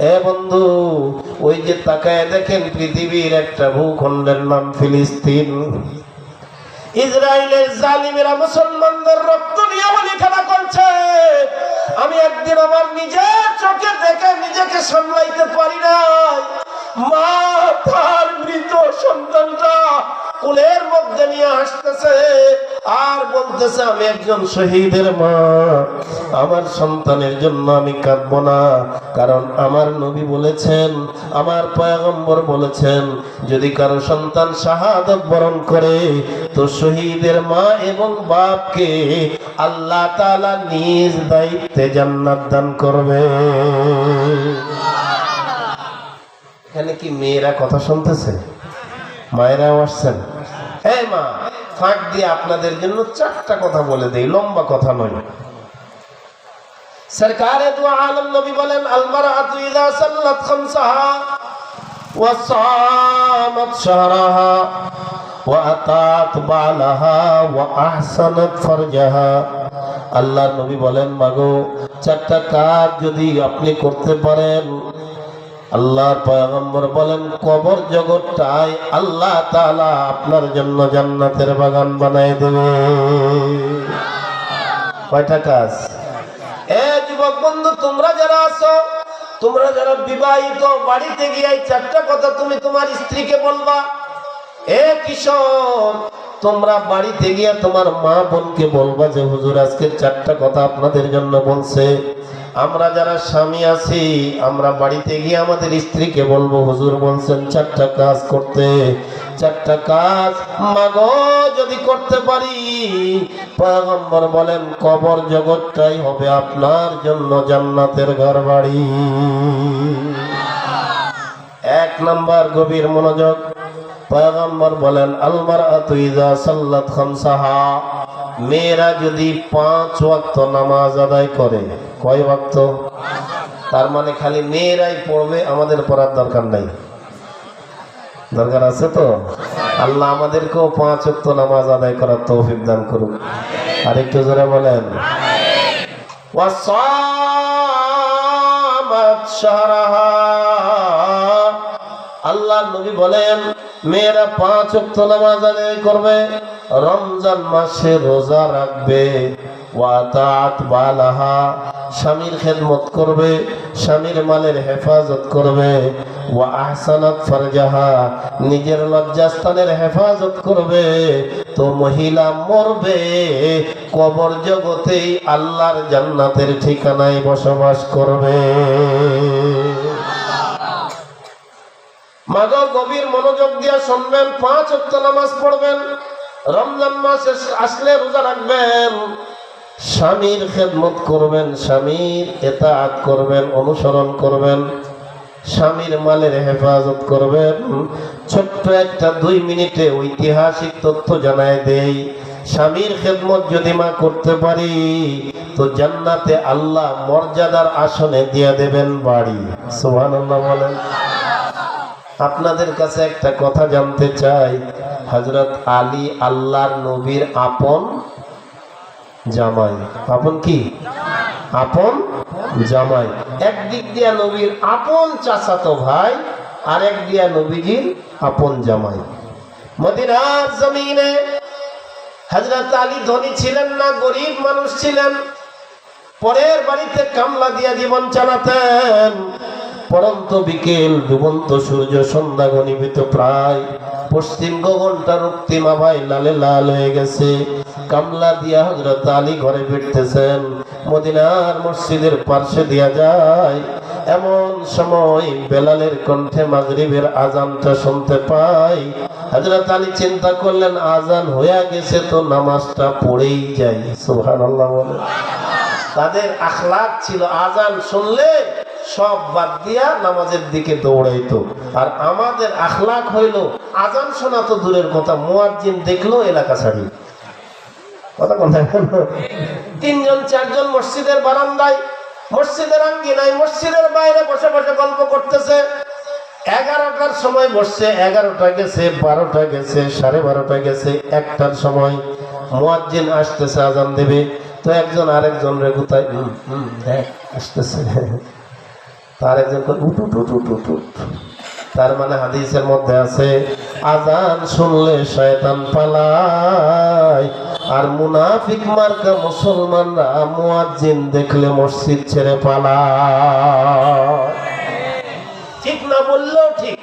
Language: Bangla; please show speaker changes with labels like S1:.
S1: এ বন্ধু, ওই যে তাকায় দেখেন পৃথিবীর একটা ভূখণ্ডের নাম ফিলিস্তিন। ইসরায়েলের জালিমেরা মুসলমানদের রক্ত নিয়ে বলি খেলা করছে। আমি একদিন আমার নিজের চোখে দেখে নিজেকে সামলাইতে পারি না মা কুলের মধ্যে নিয়ে আসতেছে আর বলতেছে, আমি একজন শহীদের মা। আমার সন্তানের জন্য আমি কাঁদব না। কারণ আমার নবী বলেছেন, আমার পয়গম্বর বলেছেন, যদি কারও সন্তান শাহাদত বরণ করে, তো শহীদের মা এবং বাপকে আল্লাহ তালা নিজ দায়িত্বে জান্নাত দান করবে। এখানে কি মেয়েরা কথা শুনতেছে? মায়েরাও আসছেন। মা, ফাঁক দিয়ে আপনাদের জন্য চারটা কথা বলে দেই, লম্বা কথা নয়। সরকারে দু আলম নবী বলেন আলমারাতু ইযা সাল্লাত খামসাহা ওয়া সামাত শাহরাহা ওয়া আতাত বালাহা ওয়া আহসানাত আল্লাহর নবী বলেন, মাগো, চারটা কাজ যদি আপনি করতে পারেন আল্লাহর পয়গম্বর বলেন, কবর জগৎটাই আল্লাহ তাআলা আপনার জন্য জান্নাতের বাগান বানায় দেবে। কয়টা কাজ? এ যুবক বন্ধু, তোমরা যারা আছো, তোমরা যারা বিবাহিত, বাড়িতে গিয়ে চারটা কথা তুমি তোমার স্ত্রীকে বলবা, এ কিশোর, তোমরা বাড়িতে গিয়ে তোমার মা বোনকে বলবা যে, হুজুর আজকে চারটা কথা আপনাদের জন্য বলছে। আমরা যারা স্বামী আছি, আমরা বাড়িতে গিয়ে আমাদের স্ত্রীকে বলব, হুজুর বলছেন চারটা কাজ করতে। চারটা কাজ? মাগো, যদি করতে পারি। পয়গম্বর বলেন, কবর জগৎটাই হবে আপনার জন্য জান্নাতের ঘর বাড়ি এক নাম্বার গভীর মনোযোগ। পয়গম্বর বলেন আলমার আতুইজা সাল্লাত খামসাহা। মেয়েরা যদি পাঁচ ওয়াক্ত নামাজ আদায় করে, কয় ওয়াক্ত? তার মানে খালি মেয়েরাই পড়বে, আমাদের পড়ার দরকার নাই। দরকার আছে তো? আল্লাহ আমাদেরকেও পাঁচ ওয়াক্ত নামাজ আদায় করার তৌফিক দান করুক। আর একটু জোরে বলেন। আল্লাহ নবী বলেন, মেয়েরা পাঁচ ওয়াক্ত নামাজ আদায় করবে। রমজান মাসে রোজা রাখবে স্বামীর খেদমত করবে, স্বামীর মালের হেফাজত করবে, ওয়া আহসানাত ফারজাহা, নিজের লজ্জাস্থানের হেফাজত করবে, তো মহিলা মরবে, কবর জগতেই আল্লাহর জান্নাতের ঠিকানায় বসবাস করবে। মাগো গভীর মনোযোগ দিয়ে শুনবেন, পাঁচ নামাজ পড়বেন। রমজান মাস আসলে রোজা রাখবেন। স্বামীর খেদমত করবেন, স্বামীর এতাআত করবেন, অনুসরণ করবেন, স্বামীর মালের হেফাজত করবেন। ছোট্ট একটা দুই মিনিটে ঐতিহাসিক তথ্য জানায় দেই। স্বামীর খেদমত যদি মা করতে পারি, তো জান্নাতে আল্লাহ মর্যাদার আসনে দিয়ে দেবেন বাড়ি। সুবহানাল্লাহ বলেন। আপনাদের কাছে একটা কথা জানতে চাই। হজরত আলী আল্লাহর নবীর আপন জামাই। আপন কি? আপন জামাই। একদিক দিয়া নবীর আপন চাচাতো ভাই আর এক দিয়া নবীজির আপন জামাই। মদিনার জমিনে হজরত আলী ধনী ছিলেন না, গরিব মানুষ ছিলেন। পরের বাড়িতে কামলা দিয়া জীবন চালাতেন। পরন্ত বিকেল ডুবন্ত সূর্য, সন্ধ্যা ঘনীভূত প্রায়। পশ্চিম গগনটা রক্তিমা ভাই লালে লাল হয়ে গেছে। কামলা দিয়া হজরত আলী ঘরে ফিরতেছেন। মদিনার মসজিদের পার্শ্বে দিয়া যায়। এমন সময় বেলালের কণ্ঠে মাগরিবের আজানটা শুনতে পাই হজরত আলী চিন্তা করলেন, আজান হয়ে গেছে তো নামাজটা পড়েই যাই। বলে। তাদের আখলাক ছিল, আজান শুনলে সব বাদ দিয়া নামাজের দিকে দৌড়াইতো। আর আমাদের আখলাক হইল আজান শোনা তো দূরের কথা মুয়াজ্জিন দেখল এলাকা ছাড়ি। কথা কথা তিনজন চারজন মসজিদের বারান্দায় মসজিদের আঙ্গিনায় মসজিদের বাইরে বসে বসে গল্প করতেছে। এগারোটার সময় বসছে এগারোটা গেছে বারোটা গেছে সাড়ে বারোটা গেছে একটার সময় মুয়াজ্জিন আসতেছে আজান দেবে। তো একজন আরেকজন রে কোথায়? হুম, হুম, আসতেছে। তার একজন। তার মানে হাদিসের মধ্যে আছে, আজান শুনলে শয়তান পালায়। আর মুনাফিক মার্কা মুসলমানরা মুয়াজ্জিন দেখলে মসজিদ ছেড়ে পালায়। ঠিক না বললেও ঠিক।